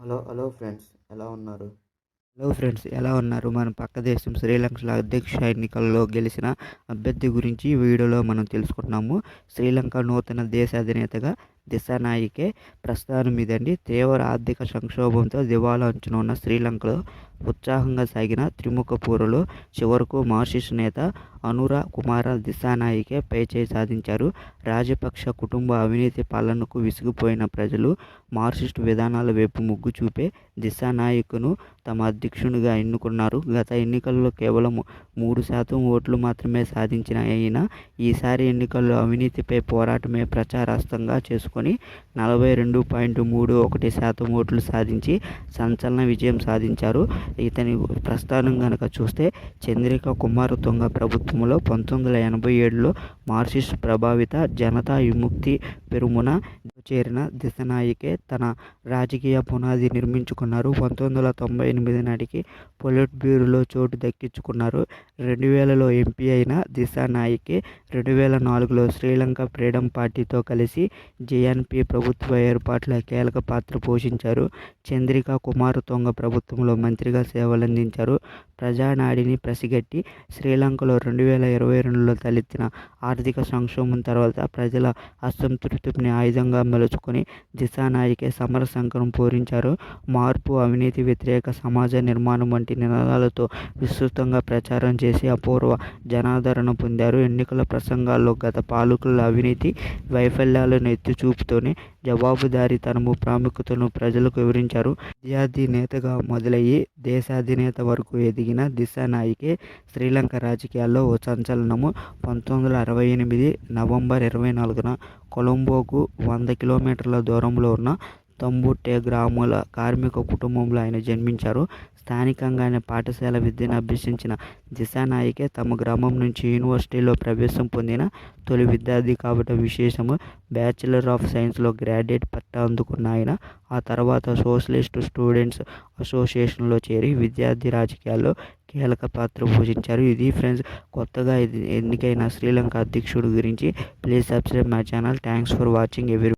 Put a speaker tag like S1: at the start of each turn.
S1: Hello hello friends ఎలా ఉన్నారు?
S2: Hello friends ఎలా ఉన్నారు? మన పక్క దేశం శ్రీలంకలో అధ్యక్ష ఎన్నికల్లో గెలిచిన అభ్యర్థి గురించి వీడియోలో మనం తెలుసుకుంటున్నాము. శ్రీలంక నూతన దేశ అధినేతగా దిశానాయికే ప్రస్థానం ఇదండి. తీవ్ర ఆర్థిక సంక్షోభంతో దివాలా అంచున ఉన్న శ్రీలంకలో ఉత్సాహంగా సాగిన త్రిముఖ పోరులో చివరకు మార్క్సిస్ట్ నేత అనురా కుమార దిశానాయికే పైచేయి సాధించారు. రాజపక్ష కుటుంబ అవినీతి పాలనకు విసిగిపోయిన ప్రజలు మార్క్సిస్ట్ విధానాల వైపు మొగ్గు చూపే దిశానాయకును తమ అధ్యక్షునిగా ఎన్నుకున్నారు. గత ఎన్నికల్లో కేవలం మూడు శాతం ఓట్లు మాత్రమే సాధించిన ఆయన ఈసారి ఎన్నికల్లో అవినీతిపై పోరాటమే ప్రచారాస్తంగా చేసుకొని నలభై రెండు పాయింట్ మూడు ఒకటి శాతం ఓట్లు సాధించి సంచలన విజయం సాధించారు. ఇతని ప్రస్థానం కనుక చూస్తే చంద్రిక కుమారతుంగ ప్రభుత్వంలో పంతొమ్మిది వందల ఎనభై ఏడులో మార్క్సిస్ట్ ప్రభావిత జనతా విముక్తి పెరుమున చేరిన దిశనాయికే తన రాజకీయ పునాది నిర్మించుకున్నారు. పంతొమ్మిది వందల తొంభై ఎనిమిది నాటికి పొలిట్ బ్యూరోలో చోటు దక్కించుకున్నారు. రెండు వేలలో ఎంపీ అయిన దిశానాయికి రెండు వేల నాలుగులో శ్రీలంక ఫ్రీడమ్ పార్టీతో కలిసి జేఎన్పీ ప్రభుత్వ ఏర్పాట్ల కీలక పాత్ర పోషించారు. చంద్రిక కుమారతుంగ ప్రభుత్వంలో మంత్రిగా సేవలందించారు. ప్రజానాడిని పసిగట్టి శ్రీలంకలో రెండు వేల ఇరవై రెండులో తలెత్తిన ఆర్థిక సంక్షోభం తర్వాత ప్రజల అసంతృప్తిని ఆయుధంగా మలుచుకొని దిశానాయికే సమర సంకరం పూరించారు. మార్పు అవినీతి వ్యతిరేక సమాజ నిర్మాణం వంటి నినాదాలతో విస్తృతంగా ప్రచారం చేసి అపూర్వ జనాదరణ పొందారు. ఎన్నికల ప్రసంగాల్లో గత పాలకుల అవినీతి వైఫల్యాలను ఎత్తి చూపుతూనే జవాబుదారీతనము ప్రాముఖ్యతను ప్రజలకు వివరించారు. విద్యార్థి నేతగా మొదలయ్యి దేశాధినేత వరకు ఎదిగిన దిశానాయికే శ్రీలంక రాజకీయాల్లో ఓ సంచలనము. పంతొమ్మిది వందల అరవై ఎనిమిది నవంబర్ ఇరవై నాలుగున కొలంబోకు వంద కిలోమీటర్ల దూరంలో ఉన్న తంబుట్టే గ్రామాల కార్మిక కుటుంబంలో ఆయన జన్మించారు. స్థానికంగానే పాఠశాల విద్యను అభ్యసించిన దిశానాయికే తమ గ్రామం నుంచి యూనివర్సిటీలో ప్రవేశం పొందిన తొలి విద్యార్థి కావటం విశేషము. బ్యాచిలర్ ఆఫ్ సైన్స్లో గ్రాడ్యుయేట్ పట్టా అందుకున్న ఆయన ఆ తర్వాత సోషలిస్ట్ స్టూడెంట్స్ అసోసియేషన్లో చేరి విద్యార్థి రాజకీయాల్లో కీలక పాత్ర పోషించారు. ఇది ఫ్రెండ్స్ కొత్తగా ఎన్నికైన శ్రీలంక అధ్యక్షుడు గురించి please subscribe my channel. Thanks for watching. ఎవరి